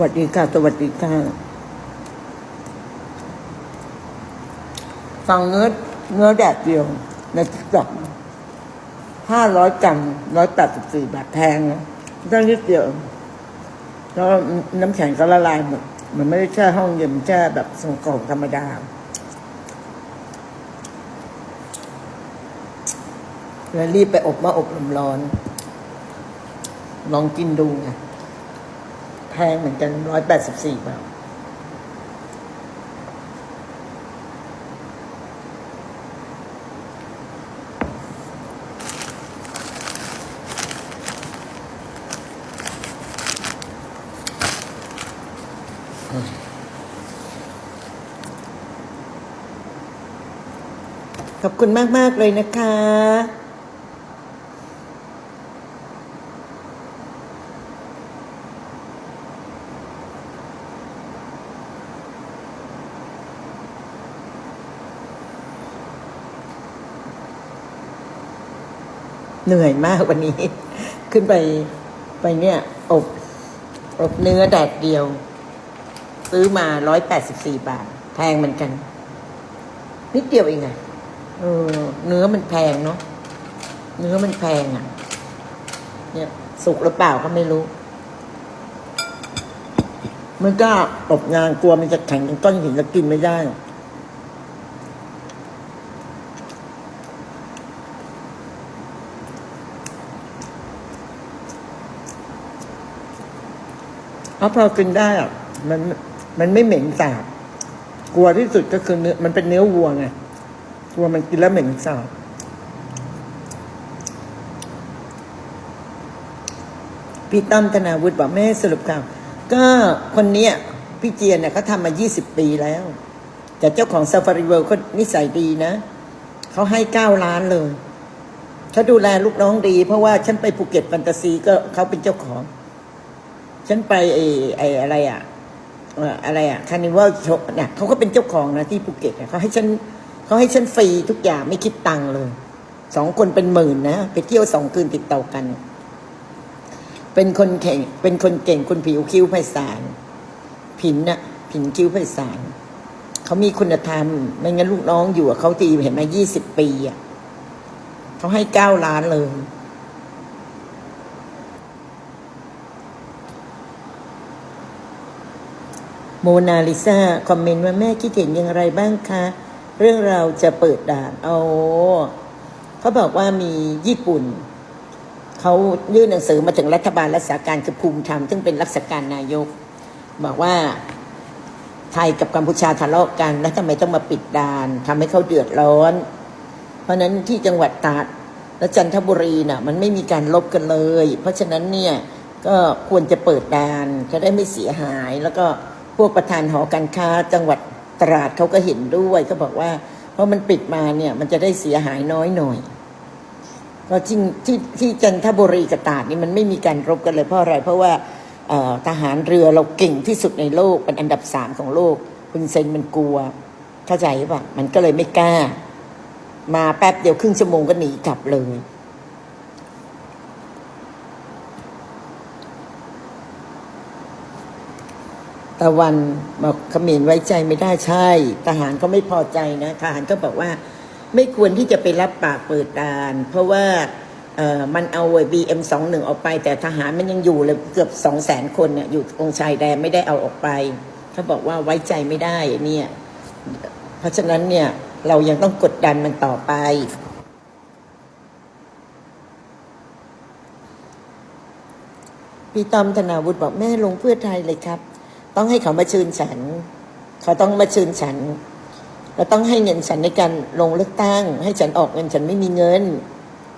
สวัสดีค่ะ สวัสดีค่ะสั่งเนื้อเนื้อแดดเดียวในติ๊กต็อกห้าร้อยกรัมร้อยแปดสิบสี่บาทแพงนะได้นิดเดียวแล้วน้ำแข็งก็ละลายหมดมันไม่ได้แช่ห้องเย็นแช่แบบส่งกล่องธรรมดาแล้วรีบไปอบมาอบลมร้อน ลองกินดูไง พงเหมือนกันร้อยแปดสิบสี่บาทขอบคุณมาก ๆ เลยนะคะ เหนื่อยมากวันนี้ ขึ้นไปไปเนี่ยอบอบเนื้อแดดเดียว ซื้อมาร้อยแปดสิบสี่บาท แพงเหมือนกัน นิดเดียวเองอะเออ เนื้อมันแพงเนาะเนื้อมันแพงอะเนี่ยสุกหรือเปล่าก็ไม่รู้ มันก็อบงานกลัวมันจะแข็งเป็นก้อนหินแล้วกินไม่ได้ เอาะพอกินได้อะมันมันไม่เหม็นสาบ กลัวที่สุดก็คือเนื้อมันเป็นเนื้อวัวไงกลัวมันกินแล้วเหม็นสาบพี่ตั้มธนาวุฒิบอกแม่สรุปข่าวก็คนเนี้ยพี่เจียนเนี่ยเขาทำมา 20 ปีแล้ว แต่เจ้าของซาฟารีเวิลด์เขานิสัยดีนะ เขาให้เก้าล้านเลยเขาดูแลลูกน้องดี เพราะว่าฉันไปภูเก็ตแฟนตาซีก็เขาเป็นเจ้าของ ฉันไปไอ้ไอ้อะไรอะอะไรอะคานิวัลโชเนี่ยเขาก็เป็นเจ้าของนะที่ภูเก็ตเขาให้ฉันเขาให้ฉันฟรีทุกอย่างไม่คิดตังค์เลยสองคนเป็นหมื่นนะไปเที่ยวสองคืนติดต่อกัน เป็นคนเก่งเป็นคนเก่งคนผิวคิ้วไพศาลผินน่ะผินคิ้วไพศาลเขามีคุณธรรม ไม่งั้นลูกน้องอยู่กับเขาตีเห็นไหมยี่สิบปีอะเขาให้เก้าล้านเลย โมนาลิซาคอมเมนต์ว่าแม่คิดเห็นอย่างไรบ้างคะ เรื่องเราจะเปิดด่านเอาเขาบอกว่ามีญี่ปุ่น เขายื่นหนังสือมาถึงรัฐบาลรักษาการคือภูมิธรรมซึ่งเป็นรักษาการนายก บอกว่าไทยกับกัมพูชาทะเลาะกัน แล้วทำไมต้องมาปิดด่านทำให้เขาเดือดร้อน เพราะฉะนั้นที่จังหวัดตราดและจันทบุรีน่ะ มันไม่มีการลบกันเลย เพราะฉะนั้นเนี่ยก็ควรจะเปิดด่านจะได้ไม่เสียหายแล้วก็ พวกประธานหอการค้าจังหวัดตราดเขาก็เห็นด้วยเขาบอกว่า เพราะมันปิดมาเนี่ย มันจะได้เสียหายน้อยหน่อยก็จริงที่ที่จันทบุรีกับตราดนี่มันไม่มีการรบกันเลยเพราะอะไร เพราะว่าทหารเรือเราเก่งที่สุดในโลกเป็นอันดับสามของโลก คุณเซนมันกลัว เข้าใจป่ะมันก็เลยไม่กล้า มาแป๊บเดียวครึ่งชั่วโมงก็หนีกลับเลย ตะวันบอกเขมรไว้ใจไม่ได้ใช่ ทหารก็ไม่พอใจนะทหารก็บอกว่าไม่ควรที่จะไปรับปากเปิดด่าน เพราะว่าเออมันเอาไอ้บีเอ็มสองหนึ่งออกไป แต่ทหารมันยังอยู่เลยเกือบสองแสนคนเนี่ยอยู่ตรงชายแดนไม่ได้เอาออกไปเขาบอกว่าไว้ใจไม่ได้เนี่ยเพราะฉะนั้นเนี่ยเรายังต้องกดดันมันต่อไป พี่ตอมธนาวุฒิบอกแม่ลงเพื่อไทยเลยครับ ต้องให้เขามาเชิญฉัน เขาต้องมาเชิญฉันเราต้องให้เงินฉันในการลงเลือกตั้ง ให้ฉันออกเงินฉันไม่มีเงิน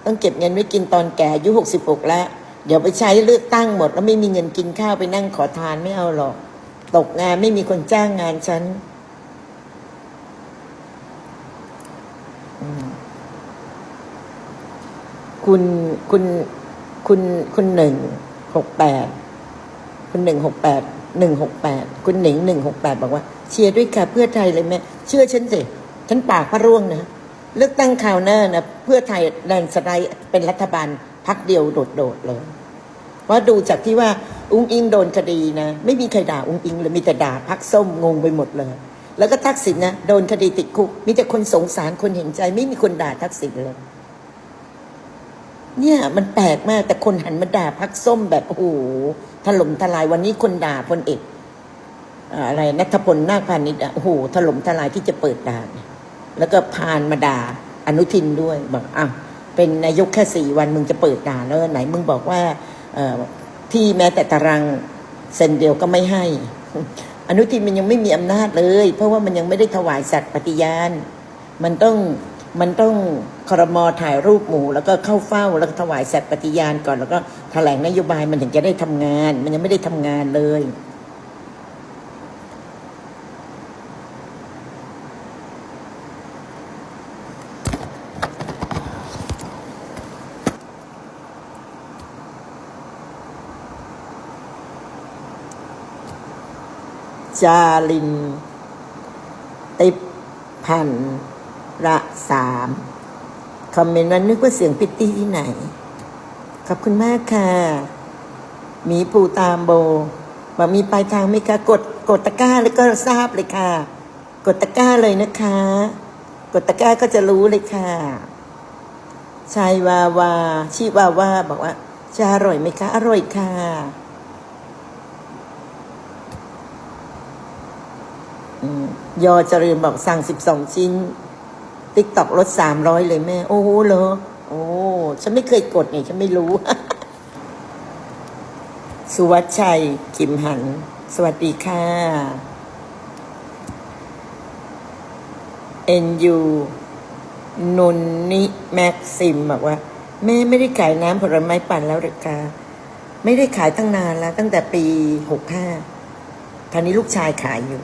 ต้องเก็บเงินไว้กินตอนแก่อายุหกสิบหกแล้ว เดี๋ยวไปใช้เลือกตั้งหมด แล้วไม่มีเงินกินข้าวไปนั่งขอทานไม่เอาหรอก ตกงานไม่มีคนจ้างงานฉันคุณคุณคุณคุณหนึ่งหกแปดคุณหนึ่งหกแปด หนึ่งหกแปดคุณหนิงหนึ่งหกแปดบอกว่า เชียร์ด้วยค่ะเพื่อไทยเลยแม่เชื่อฉันสิฉันปากพระร่วงนะ เลือกตั้งคราวหน้านะเพื่อไทยแลนสไลด์เป็นรัฐบาลพักเดียวโดดๆเลยเพราะดูจากที่ว่าอุ้งอิงโดนคดีนะ ไม่มีใครด่าอุ้งอิงเลยมีแต่ด่าพักส้มงงไปหมดเลย แล้วก็ทักษิณนะโดนคดีติดคุก มีแต่คนสงสารคนเห็นใจ ไม่มีคนด่าทักษิณเลย เนี่ยมันแปลกมากแต่คนหันมาด่าพักส้มแบบโอ้โหถล่มทลายวันนี้คนด่าพลเอกอะไรนัทพลนาคพาณิชย์อะโอ้โหถล่มทลายที่จะเปิดด่านแล้วก็พานมาด่าอนุทินด้วยบอกอ้าวเป็นนายกแค่สี่วันมึงจะเปิดด่านแล้วไหนมึงบอกว่าที่แม้แต่ตารางเซนเดียวก็ไม่ให้ อนุทินมันยังไม่มีอำนาจเลย เพราะว่ามันยังไม่ได้ถวายสัตย์ปฏิญาณ มันต้อง มันต้องครมอถ่ายรูปหมู่แล้วก็เข้าเฝ้าแล้วก็ถวายสัตย์ปฏิญาณก่อน แล้วก็แถลงนโยบายมันถึงจะได้ทำงาน มันยังไม่ได้ทำงานเลย จาลิน ติพัน ระสามคอมเมนต์ว่านึกว่าเสียงพิตตี้ที่ไหน ขอบคุณมากค่ะมีปูตามโบบอกมีปลายทางไหมคะกดกดตะกร้าแล้วก็ทราบเลยค่ะ กดตะกร้าเลยนะคะ กดตะกร้าก็จะรู้เลยค่ะชายวาวาชีวาวาบอกว่าจะอร่อยไหมคะ อร่อยค่ะยอเจริญบอกสั่งสิบสองชิ้น ติ๊กตอกลดสามร้อยเลยแม่ โอ้โหเหรอ โอ้ฉันไม่เคยกดไงฉันไม่รู้ สุวัชชัยขิมหัน สวัสดีค่ะเอ็นยูนุนนิแม็กซิมบอกว่า แม่ไม่ได้ขายน้ำผลไม้ปั่นแล้วหรือคะไม่ได้ขายตั้งนานแล้ว ตั้งแต่ปีหกห้าตอนนี้ลูกชายขายอยู่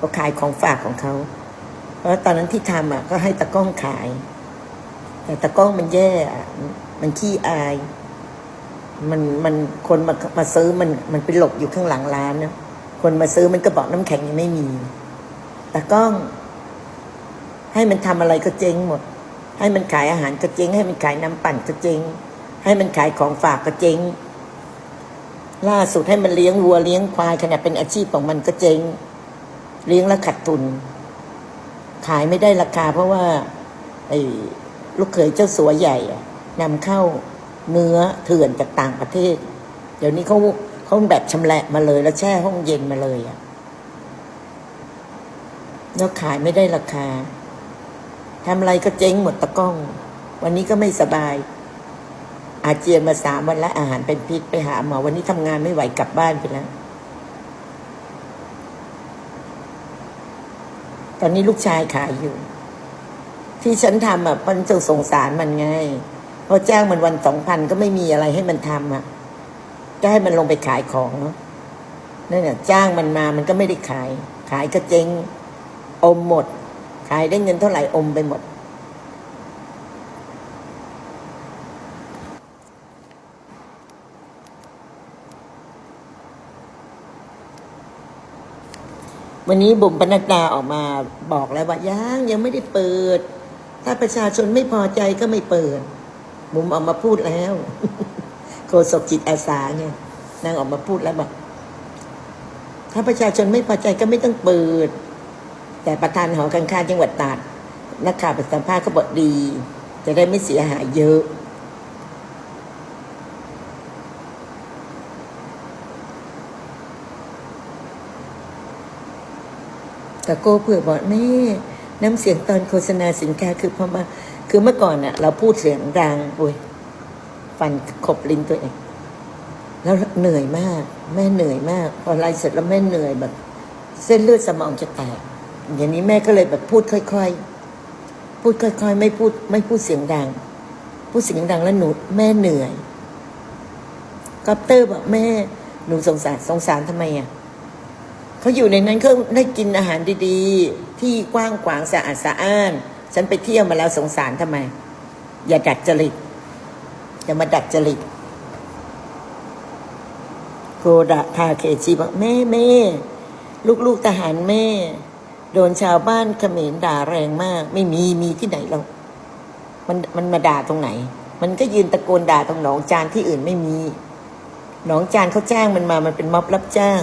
ก็ขายของฝากของเขา เพราะตอนนั้นที่ทำอะก็ให้ตะก้องขาย แต่ตะก้องมันแย่อะมันขี้อาย มันมันคนมามาซื้อมันมันไปหลบอยู่ข้างหลังร้านนะคนมาซื้อมันก็บอกน้ำแข็งยังไม่มีตะก้อง ให้มันทำอะไรก็เจ๊งหมด ให้มันขายอาหารก็เจ๊งให้มันขายน้ำปั่นก็เจ๊งให้มันขายของฝากก็เจ๊งล่าสุดให้มันเลี้ยงวัวเลี้ยงควายขนาดเป็นอาชีพของมันก็เจ๊งเลี้ยงแล้วขาดทุนายไม่ได้ราคา เพราะว่าไอ้ลูกเขยเจ้าสัวใหญ่นำเข้าเนื้อเถื่อนจากต่างประเทศ เดี๋ยวนี้เขาเขาแบบชำแหละมาเลย แล้วแช่ห้องเย็นมาเลยอะแล้วขายไม่ได้ราคาทำอะไรก็เจ๊งหมดตะก้อง วันนี้ก็ไม่สบาย อาเจียนมาสามวันแล้วอาหารเป็นพิษไปหาหมอวันนี้ทำงานไม่ไหวกลับบ้านไปแล้ว ตอนนี้ลูกชายขายอยู่ ที่ฉันทำอะมันจะสงสารมันไงพอแจ้างมันวันสองพันก็ไม่มีอะไรให้มันทำอะก็ให้มันลงไปขายของเนาะนั่นแหละจ้างมันมามันก็ไม่ได้ขาย ขายก็เจ๊งอมหมด ขายได้เงินเท่าไหร่อมไปหมด วันนี้บุ๋มปนัดดาออกมาบอกแล้วว่ายังยังไม่ได้เปิด ถ้าประชาชนไม่พอใจก็ไม่เปิด บุ๋มออกมาพูดแล้วโฆษกจิตอาสาไงนางออกมาพูดแล้วบอกถ้าประชาชนไม่พอใจก็ไม่ต้องเปิด แต่ประธานหอการค้าจังหวัดตราดนักข่าวไปสัมภาษณ์ก็บอกดี จะได้ไม่เสียหายเยอะ แต่โก้เผื่อบอกแม่น้ำเสียงตอนโฆษณาสินค้าคือพอมาคือเมื่อก่อนน่ะ เราพูดเสียงดังโอ้ยฟันขบลิ้นตัวเอง แล้วเหนื่อยมาก แม่เหนื่อยมาก พอไล่เสร็จแล้วแม่เหนื่อยแบบ เส้นเลือดสมองจะแตกอย่างนี้แม่ก็เลยแบบพูดค่อยๆ พูดค่อยๆ ไม่พูดไม่พูดเสียงดัง พูดเสียงดังแล้วหนูแม่เหนื่อยกัปเตอร์บอกแม่หนูสงสารสงสารทำไมอะ เขาอยู่ในนั้นเขาได้กินอาหารดีๆ ที่กว้างขวางสะอาดสะอ้าน ฉันไปเที่ยวมาแล้วสงสารทำไม อย่าดัดจริตอย่ามาดัดจริตโกดะทาเคชีบอกแม่แม่ลูกๆทหารแม่ โดนชาวบ้านเขมรด่าแรงมาก ไม่มีมีที่ไหนหรอกมันมันมาด่าตรงไหน มันก็ยืนตะโกนด่าตรงหนองจานที่อื่นไม่มี หนองจานเขาจ้างมันมามันเป็นม็อบรับจ้าง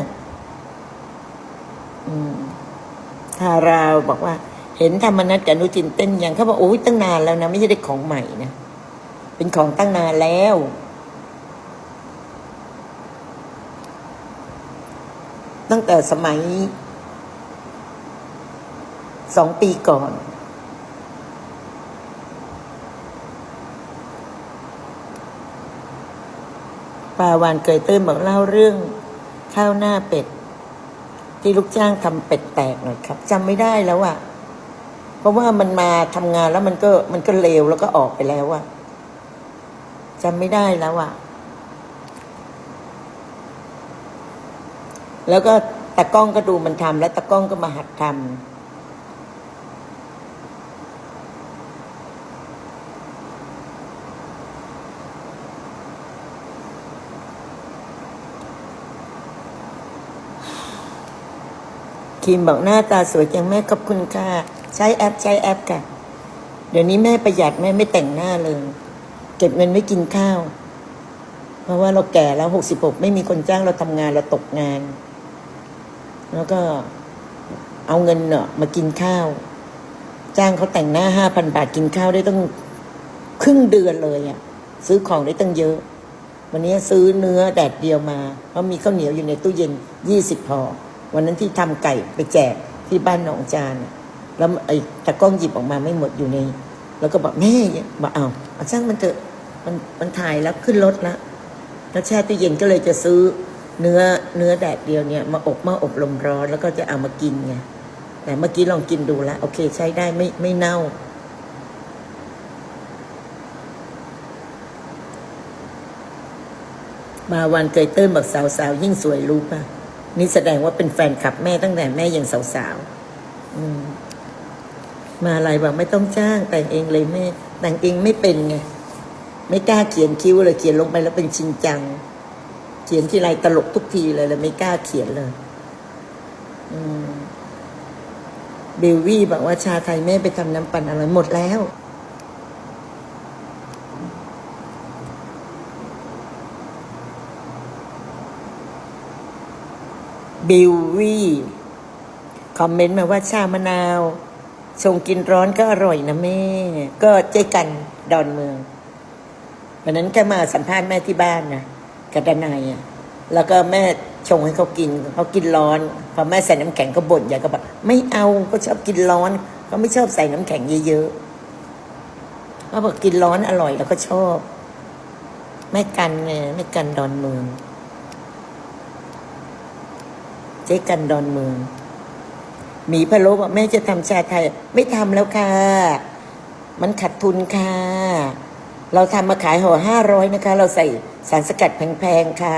ทาราวบอกว่า เห็นธรรมนัตกับนุจินเต้นยังเขาบอกโอ้ยตั้งนานแล้วนะไม่ใช่ได้ของใหม่นะเป็นของตั้งนานแล้ว ตั้งแต่สมัยสองปีก่อนปาวานเกยตื้นบอกเล่าเรื่องข้าวหน้าเป็ด ที่ลูกจ้างทำเป็ดแตกหน่อยครับจำไม่ได้แล้วอะเพราะว่ามันมาทำงานแล้วมันก็มันก็เลวแล้วก็ออกไปแล้วอะจำไม่ได้แล้วอะแล้วก็ตะก้องก็ดูมันทำแล้วตะก้องก็มาหัดทำ คิมบอกหน้าตาสวยจังแม่ขอบคุณค่ะ ใช้แอปใช้แอปค่ะ เดี๋ยวนี้แม่ประหยัดแม่ไม่แต่งหน้าเลย เก็บเงินไว้กินข้าว เพราะว่าเราแก่แล้วหกสิบหกไม่มีคนจ้างเราทำงานเราตกงาน แล้วก็เอาเงินเนาะมากินข้าว จ้างเขาแต่งหน้าห้าพันบาทกินข้าวได้ต้องครึ่งเดือนเลยอะ่ะซื้อของได้ตั้งเยอะ วันนี้ซื้อเนื้อแดดเดียวมา เพราะมีข้าวเหนียวอยู่ในตู้เย็นยี่สิบพอ วันนั้นที่ทำไก่ไปแจกที่บ้านหนองจานแล้วไอ้ตะกล้องหยิบออกมาไม่หมดอยู่ใน แล้วก็บอกแม่บอกเอาเอาช่างมันเถอะมันมันถ่ายแล้วขึ้นรถละแล้วแช่ตู้เย็นก็เลยจะซื้อเนื้อเนื้อแดดเดียวเนี่ย มาอบมาอบลมร้อน แล้วก็จะเอามากินไงแต่เมื่อกี้ลองกินดูแล้วโอเค ใช้ได้ไม่ไม่เน่ามาวันเกยเติ้ลบอกสาวๆยิ่งสวยรู้ป่ะ นี่แสดงว่าเป็นแฟนคลับแม่ตั้งแต่แม่ยังสาวๆมาอะไรบอกไม่ต้องจ้างแต่งเองเลยแม่แต่งเองไม่เป็นไงไม่กล้าเขียนคิ้วเลยเขียนลงไปแล้วเป็นชินจัง เขียนที่ไรตลกทุกทีเลยเลยไม่กล้าเขียนเลยอืมบิววี่บอกว่าชาไทยแม่ไปทำน้ำปั่นอะไรหมดแล้ว บิววี่ คอมเมนต์มาว่าชามะนาวชงกินร้อนก็อร่อยนะแม่ ก็เจ๊กันดอนเมือง วันนั้นแค่มาสัมภาษณ์แม่ที่บ้านนะกับดนายอะแล้วก็แม่ชงให้เขากินเขากินร้อน พอแม่ใส่น้ำแข็งก็บ่นอยากก็บอกไม่เอาก็ชอบกินร้อนเขาไม่ชอบใส่น้ำแข็งเยอะๆเขาบอกกินร้อนอร่อยแล้วก็ชอบแม่กันเนี่ยแม่กันดอนเมือง เจ๊กันดอนเมืองหมีพะโล้บอกแม่จะทำชาไทย ไม่ทำแล้วค่ะ มันขาดทุนค่ะ เราทำมาขายห่อห้าร้อยนะคะ เราใส่สารสกัดแพงๆค่ะ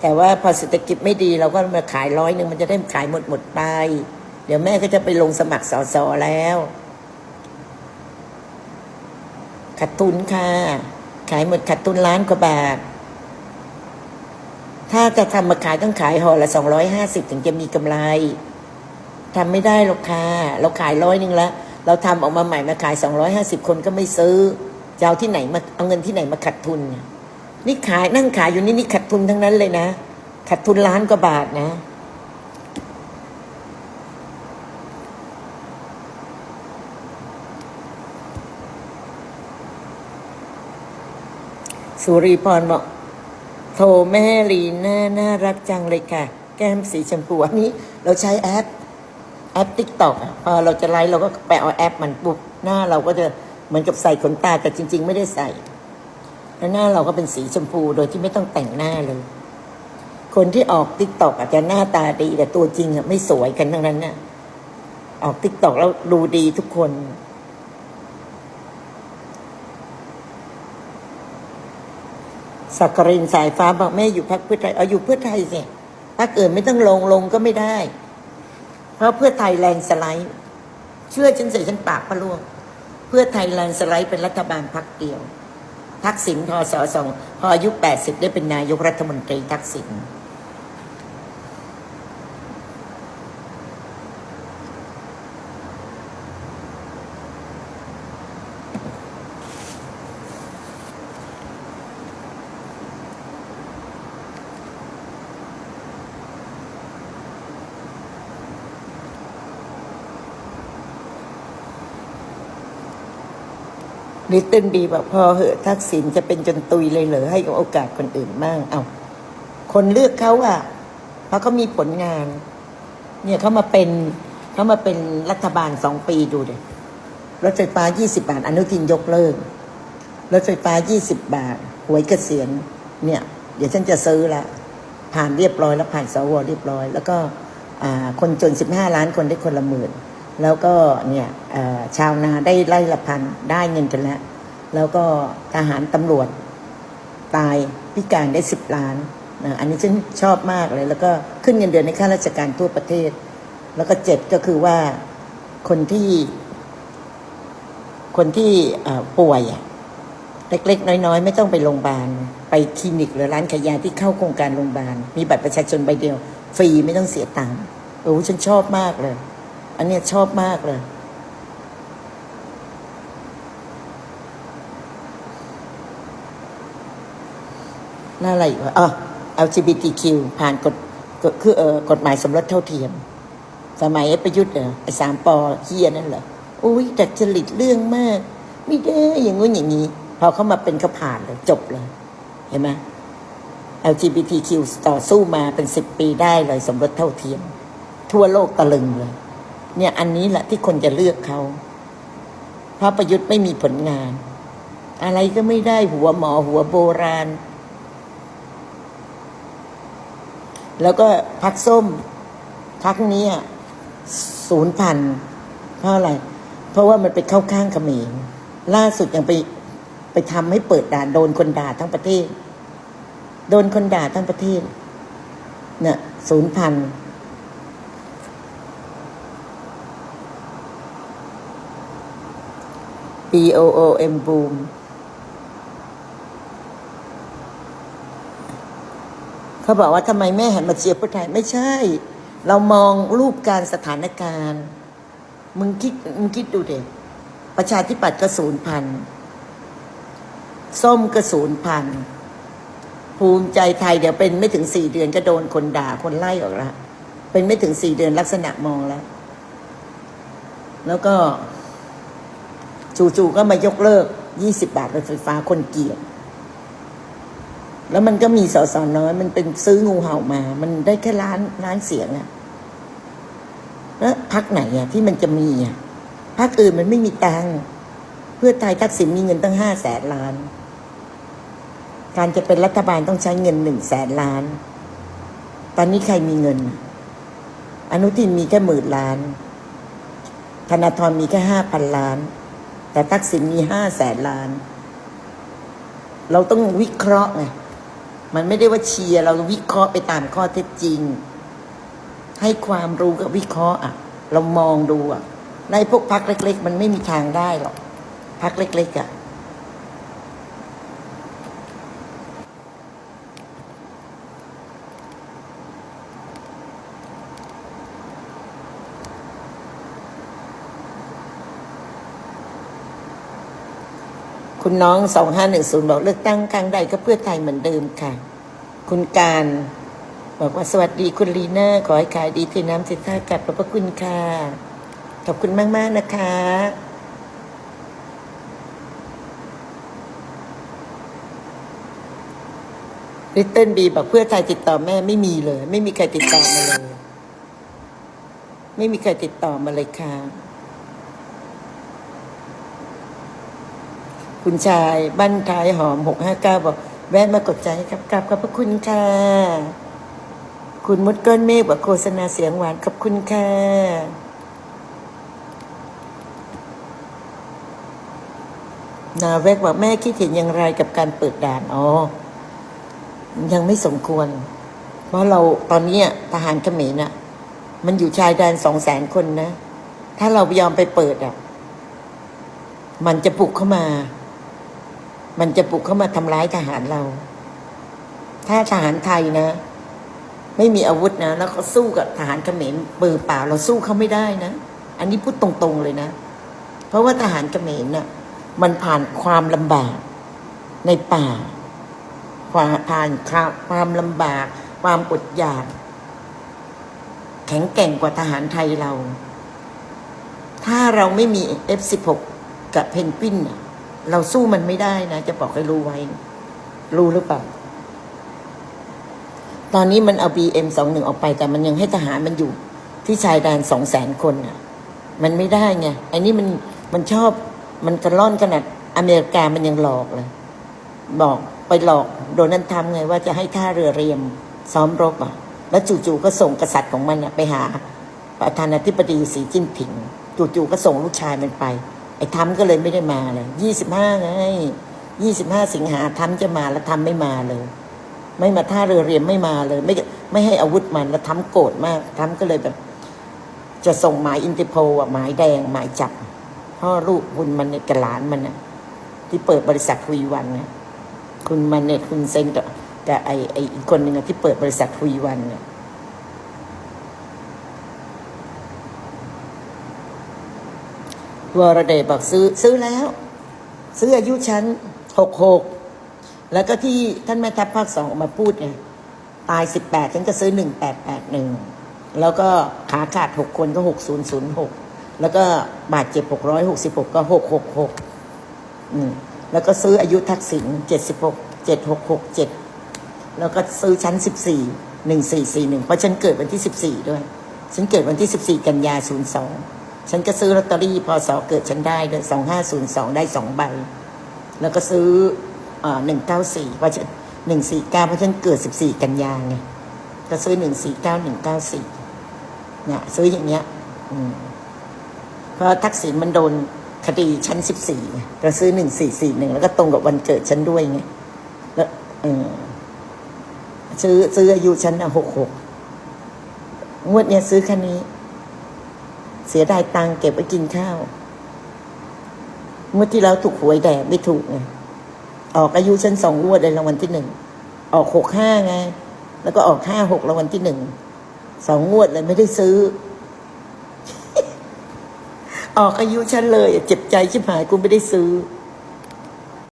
แต่ว่าพอเศรษฐกิจไม่ดีเราก็มาขายร้อยหนึ่งมันจะได้ขายหมดหมดไป เดี๋ยวแม่ก็จะไปลงสมัครสอสอแล้วขาดทุนค่ะ ขายหมดขาดทุนล้านกว่าบาท ถ้าจะทำมาขายต้องขายห่อละสองร้อยห้าสิบถึงจะมีกำไรทำไม่ได้หรอกค่ะเราขายร้อยหนึ่งแล้วเราทำออกมาใหม่มาขายสองร้อยห้าสิบคนก็ไม่ซื้อจะเอาที่ไหนมาเอาเงินที่ไหนมาขัดทุน นี่ขายนั่งขายอยู่นี่นี่ขัดทุนทั้งนั้นเลยนะขัดทุนล้านกว่าบาทนะ สุริพรบอก ทรแม่ลีน่าน่ารักจังเลยค่ะ แก้มสีชมพูอันนี้เราใช้แอปแอปติ๊กต็อกพอเราจะไลฟ์เราก็ไปเอาแอปมันปุ๊บหน้าเราก็จะเหมือนกับใส่ขนตาแต่จริง ๆ ไม่ได้ใส่แล้วหน้าเราก็เป็นสีชมพูโดยที่ไม่ต้องแต่งหน้าเลย คนที่ออกติ๊กต็อกอาจจะหน้าตาดีแต่ตัวจริงอะไม่สวยกันทั้งนั้นน่ะออกติ๊กต็อกแล้วดูดีทุกคน สักกรินสายฟ้าบอกแม่อยู่พักเพื่อไทยเอาอยู่เพื่อไทยสิพักอื่นไม่ต้องลงลงก็ไม่ได้ เพราะเพื่อไทยแลนสไลด์ เชื่อฉันเสียฉันปากพะล่วง เพื่อไทยแลนสไลด์เป็นรัฐบาลพักเดียวทักษิณพอสอสองพออายุแปดสิบได้เป็นนายกรัฐมนตรีทักษิณ ลิตเติ้ลบีบอกพอเหอะทักษิณจะเป็นจนตุยเลยเหรอให้โอกาสคนอื่นบ้างเอาคนเลือกเขาอะเพราะเขามีผลงาน เนี่ยเขามาเป็นเขามาเป็นรัฐบาลสองปีดูเด็รถไฟฟ้า20บาท อนุทินยกเลิกรถไฟฟ้า20บาทหวยเกษียณเนี่ย เดี๋ยวฉันจะซื้อละผ่านเรียบร้อยแล้วผ่านสวเรียบร้อย แล้วก็คนจน15ล้านคนได้คนละหมื่น แล้วก็เนี่ยชาวนาได้ไร่ละพันได้เงินกันแล้ว แล้วก็ทหารตำรวจตายพิการได้10ล้านนะอันนี้ฉันชอบมากเลย แล้วก็ขึ้นเงินเดือนในข้าราชการทั่วประเทศ แล้วก็เจ็ดก็คือว่าคนที่ คนที่ป่วยเล็กๆ น้อยๆ ไม่ต้องไปโรงพยาบาล ไปคลินิกหรือร้านขายยาที่เข้าโครงการโรงพยาบาล มีบัตรประชาชนใบเดียว ฟรีไม่ต้องเสียตังค์โอ้ฉันชอบมากเลย อันเนี้ยชอบมากเลยน่าอะไรอีกวะอ๋อ LGBTQ ผ่านกฎกฎคือเออกฎหมายสมรสเท่าเทียม สมัยประยุทธ์เหรอไอ้สามปอเฮียนั่นเหรออุ้ยดัดจริตเรื่องมาก ไม่ได้อย่างงู้นอย่างนี้ พอเขามาเป็นเขาผ่านเลยจบเลย เห็นไหม LGBTQ ต่อสู้มาเป็นสิบปีได้เลย สมรสเท่าเทียม ทั่วโลกตะลึงเลย เนี่ยอันนี้แหละที่คนจะเลือกเขาเพราะประยุทธ์ไม่มีผลงาน อะไรก็ไม่ได้หัวหมอหัวโบราณ แล้วก็พักส้มพักนี้ศูนย์พันเพราะอะไร เพราะว่ามันไปเข้าข้างเขมรล่าสุดยังไปไปทำให้เปิดด่านโดนคนด่าทั้งประเทศ โดนคนด่าทั้งประเทศเนี่ยศูนย์พัน B O O M boom เขาบอกว่าทำไมแม่หันมาเชียร์เพื่อไทย ไม่ใช่ เรามองรูปการสถานการณ์ มึงคิดมึงคิดดูเด็กประชาธิปัตย์ก็ศูนย์พัน ส้มก็ศูนย์พัน ภูมิใจไทยเดี๋ยวเป็นไม่ถึงสี่เดือนก็โดนคนด่าคนไล่ออกแล้วเป็นไม่ถึงสี่เดือนลักษณะมองแล้ว แล้วก็ จู่ๆก็มายกเลิกยี่สิบาทรถไฟฟ้าคนเกลียดแล้วมันก็มีสสน้อย มันเป็นซื้องูเห่ามา มันได้แค่ล้านล้านเสียงอะแล้วพักไหนอะที่มันจะมีอะพักอื่นมันไม่มีตังเพื่อไทยทักษิณมีเงินตั้งห้าแสนล้าน การจะเป็นรัฐบาลต้องใช้เงินหนึ่งแสนล้าน ตอนนี้ใครมีเงิน อนุทินมีแค่หมื่นล้าน ธนาธรมีแค่ห้าพันล้าน แต่ทักษิณมีห้าแสนล้าน เราต้องวิเคราะห์ไงมันไม่ได้ว่าเชียร์เราวิเคราะห์ไปตามข้อเท็จจริง ให้ความรู้กับวิเคราะห์อะ เรามองดูอะ ในพวกพักเล็ก ๆ มันไม่มีทางได้หรอกพักเล็ก ๆ อะ คุณน้องสองห้าหนึ่งศูนย์บอกเลือกตั้งครั้งใดก็เพื่อไทยเหมือนเดิมค่ะ คุณการบอกว่าสวัสดีคุณลีน่าขอให้ขายดีเทน้ำเทท่ากับขอบพระคุณค่ะ ขอบคุณมาก ๆ นะคะ ลิตเติ้ลบีบอกเพื่อไทยติดต่อแม่ไม่มีเลย ไม่มีใครติดต่อมาเลย ไม่มีใครติดต่อมาเลยค่ะ คุณชายบ้านท้ายหอมหกห้าเก้าบอก แวะมากดใจให้ครับกราบขอบพระคุณค่ะ คุณมดก้อนเมฆบอกโฆษณาเสียงหวานขอบคุณค่ะนาแวกบอกแม่คิดเห็นอย่างไรกับการเปิดด่านอ๋อยังไม่สมควร เพราะเราตอนนี้ทหารเขมรน่ะ มันอยู่ชายแดนสองแสนคนนะ ถ้าเรายอมไปเปิดอะ มันจะปลุกเข้ามา มันจะปลุกเข้ามาทำร้ายทหารเรา ถ้าทหารไทยนะ ไม่มีอาวุธนะ แล้วเขาสู้กับทหารเขมรปือเปล่า เราสู้เขาไม่ได้นะ อันนี้พูดตรงๆเลยนะ เพราะว่าทหารเขมรน่ะ มันผ่านความลำบากในป่าความผ่านความลำบาก ความอดอยาก แข็งแกร่งกว่าทหารไทยเรา ถ้าเราไม่มี F16 กับเพนกวินน่ะ เราสู้มันไม่ได้นะ จะบอกให้รู้ไว้ รู้หรือเปล่า ตอนนี้มันเอา BM สองหนึ่งออกไป แต่มันยังให้ทหารมันอยู่ ที่ชายแดนสองแสนคนน่ะ มันไม่ได้ไงไอ้นี่มันมันชอบมันกระล่อนขนาดอเมริกามันยังหลอกเลย บอกไปหลอกโดนัลด์ทรัมป์ไงว่าจะให้ท่าเรือเรียม ซ้อมรบอะ แล้วจู่ๆก็ส่งกษัตริย์ของมันอะไปหาประธานาธิบดีสีจิ้นผิง จู่ๆก็ส่งลูกชายมันไป ไอ้ทรัมก็เลยไม่ได้มาเลยยี่สิบห้าไงยี่สิบห้าสิงหาทรัมจะมาแล้วทรัมไม่มาเลย ไม่มาท่าเรือเรียมไม่มาเลย ไม่ไม่ให้อาวุธมันแล้วทรัมโกรธมากทรัมก็เลยแบบ จะส่งหมายอินเตอร์โพลอะหมายแดงหมายจับพ่อลูกคุณมันเนี่ยกับหลานมันนะที่เปิดบริษัททวีวันนะคุณมันเนี่ยคุณเซนกับไอไออีกคนหนึ่งที่เปิดบริษัททวีวันเนี่ย วรเดชบอกซื้อซื้อแล้ว ซื้ออายุชั้นหกหกแล้วก็ที่ท่านแม่ทัพภาคสองออกมาพูดไงตายสิบแปดฉันก็ซื้อหนึ่งแปดแปดหนึ่งแล้วก็ขาขาดหกคนก็หกศูนย์ศูนย์หกแล้วก็บาดเจ็บหกร้อยหกสิบหกก็หกหกหกอืมแล้วก็ซื้ออายุทักษิณเจ็ดสิบหกเจ็ดหกหกเจ็ดแล้วก็ซื้อชั้นสิบสี่หนึ่งสี่สี่หนึ่งเพราะฉันเกิดวันที่สิบสี่ด้วย ฉันเกิดวันที่สิบสี่กันยาศูนย์สอง ฉันก็ซื้อลอตเตอรี่พศเกิดฉันได้ด้วยสองห้าศูนย์สองได้สองใบ แล้วก็ซื้อหนึ่งเก้าสี่เพราะฉันหนึ่งสี่เก้าเพราะฉันเกิดสิบสี่กันยาไงก็ซื้อหนึ่งสี่เก้าหนึ่งเก้าสี่เนี่ยซื้ออย่างเงี้ยอืมเพราะทักษิณมันโดนคดีชั้นสิบสี่เราซื้อหนึ่งสี่สี่หนึ่งแล้วก็ตรงกับวันเกิดฉันด้วยไงแล้วเออซื้อซื้ออายุฉันหกหกงวดเนี้ยซื้อแค่นี้ เสียดายตังเก็บไว้กินข้าว เมื่อที่เราถูกหวยแดดไม่ถูกไงออกอายุฉันสองงวดเลยรางวัลที่หนึ่งออกหกห้าไง แล้วก็ออกห้าหกรางวัลที่หนึ่งสองงวดเลยไม่ได้ซื้อ ออกอายุฉันเลยเจ็บใจชิบหายกูไม่ได้ซื้อ